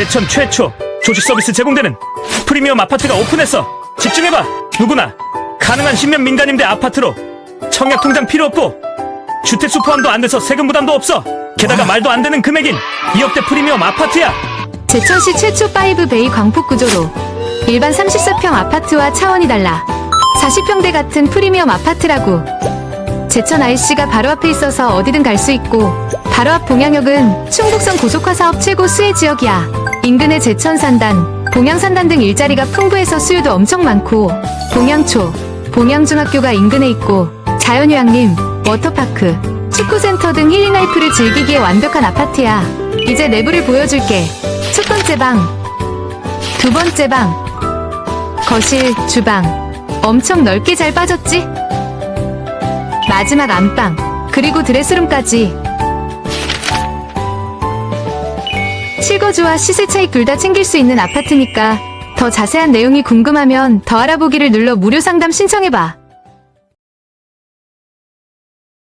제천 최초 조식 서비스 제공되는 프리미엄 아파트가 오픈했어. 집중해봐. 누구나 가능한 10년 민간임대 아파트로 청약 통장 필요 없고 주택 수 포함도 안 돼서 세금 부담도 없어. 게다가 말도 안 되는 금액인 2억대 프리미엄 아파트야. 제천시 최초 5베이 광폭 구조로 일반 34평 아파트와 차원이 달라 40평대 같은 프리미엄 아파트라고 제천 IC가 바로 앞에 있어서 어디든 갈 수 있고 바로 앞 봉양역은 충북선 고속화 사업 최고 수혜 지역이야 인근의 제천산단, 봉양산단 등 일자리가 풍부해서 수요도 엄청 많고 봉양초, 봉양중학교가 인근에 있고 자연휴양림, 워터파크, 축구센터 등 힐링라이프를 즐기기에 완벽한 아파트야 이제 내부를 보여줄게 첫 번째 방, 두 번째 방, 거실, 주방. 엄청 넓게 잘 빠졌지? 마지막 안방, 그리고 드레스룸까지. 실거주와 시세 차익 둘 다 챙길 수 있는 아파트니까 더 자세한 내용이 궁금하면 더 알아보기를 눌러 무료 상담 신청해봐.